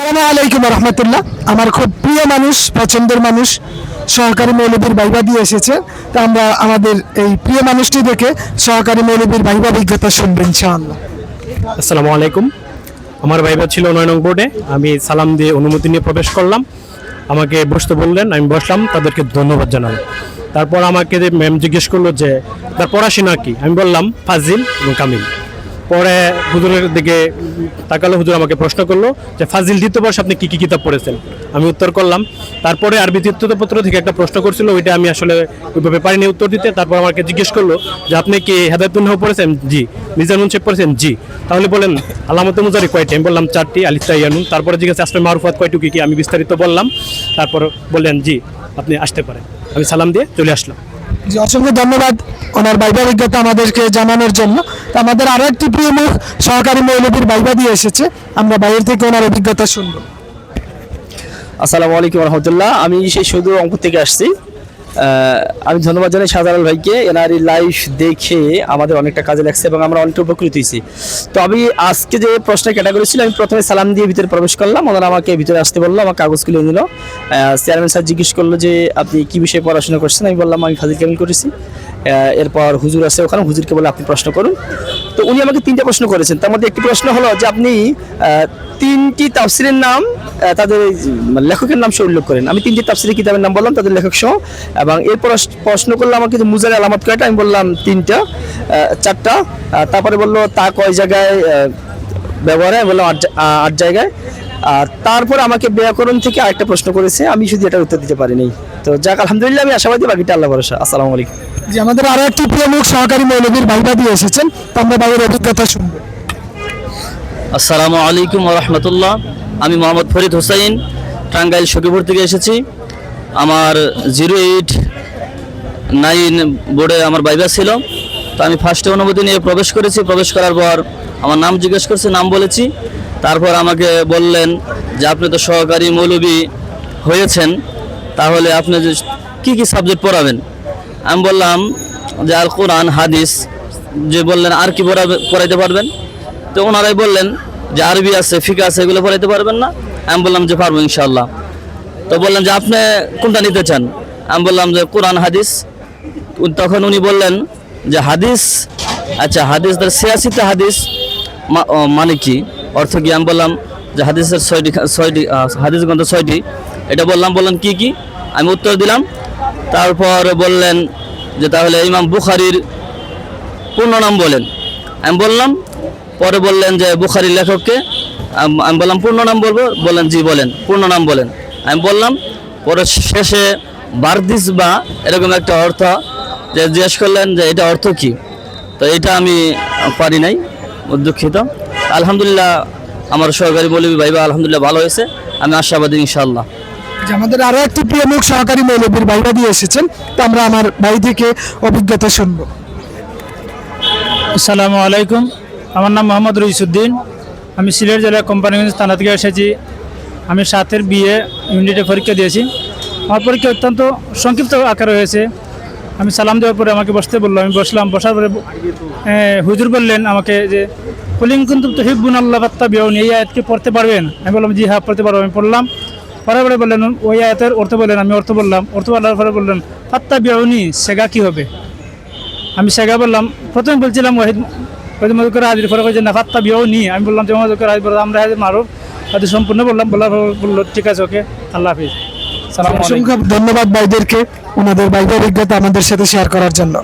আসসালামু আলাইকুম রহমতুল্লাহ। আমার খুব প্রিয় মানুষ, পছন্দের মানুষ, সহকারী মৌলবীর ভাইবা দিয়ে এসেছে। তা আমরা আমাদের এই প্রিয় মানুষটি দেখে সহকারী মৌলবীর ভাইবা অভিজ্ঞতা শুনবেন ইনশাআল্লাহ। আসসালামু আলাইকুম। আমার ভাইবা ছিল নয় নং বোর্ডে। আমি সালাম দিয়ে অনুমতি নিয়ে প্রবেশ করলাম। আমাকে বসতে বললেন, আমি বসলাম, তাদেরকে ধন্যবাদ জানালাম। তারপর আমাকে ম্যাম জিজ্ঞেস করল যে তার পড়াশোনা কি? আমি বললাম, ফাজিল এবং কামিল। পরে হুজুরের দিকে তাকালো, হুজুর আমাকে প্রশ্ন করল যে, ফাজিল দ্বিতীয় বর্ষে আপনি কী কী কিতাব পড়েছেন? আমি উত্তর করলাম। তারপরে আরবি তৃতীয়পত্র থেকে একটা প্রশ্ন করছিল, ওইটা আমি আসলে ওইভাবে পারিনি উত্তর দিতে। তারপর আমাকে জিজ্ঞেস করল যে, আপনি কি হেদায়তুল্লাহ পড়েছেন? জি। মিজান মুন্সিফ পড়েছেন? জি। তাহলে বলেন, আলামত মুজারি কয়টি? আমি বললাম চারটি আলিস্তা ইয়ানুন। তারপরে জিজ্ঞেস আসলে মারুফাত কয়টুকি কি? আমি বিস্তারিত বললাম। তারপর বললেন, জি, আপনি আসতে পারেন। আমি সালাম দিয়ে চলে আসলাম। জি, অসংখ্য ধন্যবাদ ওনার ভাইবা অভিজ্ঞতা আমাদেরকে জানানোর জন্য। তো আমাদের আরও একটি প্রিয় মুখ, সহকারী মৌলবীর বাইবা দিয়ে এসেছে। আমরা বাইরে থেকে ওনার অভিজ্ঞতা শুনব। আসসালামু আলাইকুম রহমতুল্লাহ। আমি সেই সুদূর রংপুর থেকে আসছি। আমি ধন্যবাদ জানাই সাধারণ ভাইকে। এনার লাইফ দেখে আমাদের অনেকটা কাজে লাগছে এবং আমরা অনেকটা উপকৃত হয়েছি। তো আমি আজকে যে প্রশ্নের ক্যাটাগরি ছিল, আমি প্রথমে সালাম দিয়ে ভিতরে প্রবেশ করলাম। ওনারা আমাকে ভিতরে আসতে বলল, আমার কাগজ খুলে নিল। চেয়ারম্যান স্যার জিজ্ঞেস করল যে, আপনি কি বিষয়ে পড়াশোনা করছেন? আমি বললাম, আমি ফাজিল কামিল করেছি। এরপর হুজুর আছে ওখানে, হুজুরকে বলে, আপনি প্রশ্ন করুন। তো উনি আমাকে তিনটা প্রশ্ন করেছেন। তার মধ্যে একটি প্রশ্ন হলো যে, আপনি তিনটি তাফসিরের নাম তাদের লেখকের নাম সহ উল্লেখ করেন। আমি তিনটি তাফসিরের কিতাবের নাম বললাম, তাদের লেখক সহ, এবং এরপর প্রশ্ন করল আমাকে যে, মুজার আলামত কয়টা? আমি বললাম, তিনটা চারটা। তারপরে বলল, তা কয় জায়গায় ব্যবহার বললাম, আট আট জায়গায়। আর তারপর আমাকে ব্যাকরণ থেকে আরেকটা প্রশ্ন করেছে আমি শুধু এটার উত্তর দিতে পারিনি। তো যাক আলহামদুলিল্লাহ আমি আশাবাদী বাকিটা আল্লাহ ভরসা। আসসালামু আলাইকুম। যে আমাদের আরও একটি প্রমুখ সহকারী মৌলবীর ভাইবা দিয়ে এসেছেন। তো আমরা বাইরের অভিজ্ঞতা শুনব। আসসালামু আলাইকুম রহমতুল্লাহ। আমি মোহাম্মদ ফরিদ হোসাইন টাঙ্গাইল সখীপুর থেকে এসেছি। আমার জিরো এইট নাইন বোর্ডে আমার বাইবা ছিল। তো আমি ফার্স্টে অনুমতি নিয়ে প্রবেশ করেছি। প্রবেশ করার পর আমার নাম জিজ্ঞেস করছে নাম বলেছি। তারপর আমাকে বললেন যে আপনি তো সহকারী মৌলবী হয়েছেন, তাহলে আপনি যে কী কী সাবজেক্ট পড়াবেন? আমি বললাম যে আর কোরআন, হাদিস, যে বললেন আর কি পড়াবে, পড়াইতে পারবেন? তো ওনারাই বললেন যে আরবি আছে ফিকা আছে, এগুলো পড়াইতে পারবেন না। আমি বললাম যে পারব ইনশাল্লাহ তো বললেন যে আপনি কোনটা নিতে চান? আমি বললাম যে কোরআন, হাদিস। তখন উনি বললেন যে হাদিস আচ্ছা হাদিস তার সিয়াসিতে হাদিস মানে কি? অর্থ আমি বললাম, যে হাদিসের ছয়টি ছয়টি হাদিস গ্রন্থ ছয়টি, এটা বললাম বললাম কি কি? আমি উত্তর দিলাম। তারপর বললেন যে তাহলে ইমাম বুখারির পূর্ণ নাম বলেন। আমি বললাম, পরে বললেন যে বুখারির লেখককে, আমি বললাম, পূর্ণ নাম বলব? বললেন, জি, বলেন, পূর্ণ নাম বলেন। আমি বললাম, পরে শেষে বার্দিস বা এরকম একটা অর্থ, যে জিজ্ঞেস করলেন যে এটা অর্থ কি? তো এটা আমি পারি নাই দুঃখিত আলহামদুলিল্লাহ আমার সহকারী বলবি ভাইবা আলহামদুলিল্লাহ ভালো হয়েছে। আমি আশাবাদী ইনশাআল্লাহ। যে আমাদের আরও একটি প্রিয় মুখ সহকারী মৌলবীর ভাইবা দিয়ে এসেছেন। তো আমরা আমার ভাই থেকে অভিজ্ঞতা শুনব। আসসালামু আলাইকুম। আমার নাম মোহাম্মদ রইসুদ্দিন। আমি সিলেট জেলার কোম্পানিগঞ্জ থানা থেকে এসেছি। আমি সাতের বিয়ে ইউনিটে পরীক্ষা দিয়েছি। আমার পরীক্ষা অত্যন্ত সংক্ষিপ্ত আকারে হয়েছে। আমি সালাম দেওয়ার পরে আমাকে বসতে বলল, আমি বসলাম, বসার পরে হুজুর বললেন আমাকে যে, কলিং কিন্তু তো হিব্বুন আল্লাহ বাত্তা বিয়ন এই আয়াতকে পড়তে পারবেন? আমি বললাম, জি হ্যাঁ পড়তে পারব। আমি পড়লাম পরে পরে বললেন, ওই আয়াতের অর্থ বললেন? আমি অর্থ বললাম, অর্থ বলার পরে বললেন ফাত্তা বিয়নি সেগা কী হবে? আমি সেগা বললাম, প্রথমে বলছিলাম, ওয়াহিদ ওয়াহিদ মধুকর হাজির পরে কয়েছে না ফাত্তা বিয়েও নি আমি বললাম, যে মধুকর হাজির আমরা হাজির মারুফ। হাজির সম্পূর্ণ বললাম, বলার বলল, ঠিক আছে, ওকে, আল্লাহ হাফিজ। অসংখ্য ধন্যবাদ ভাইদেরকে ওনাদের ভাইবা অভিজ্ঞতা আমাদের সাথে শেয়ার করার জন্য।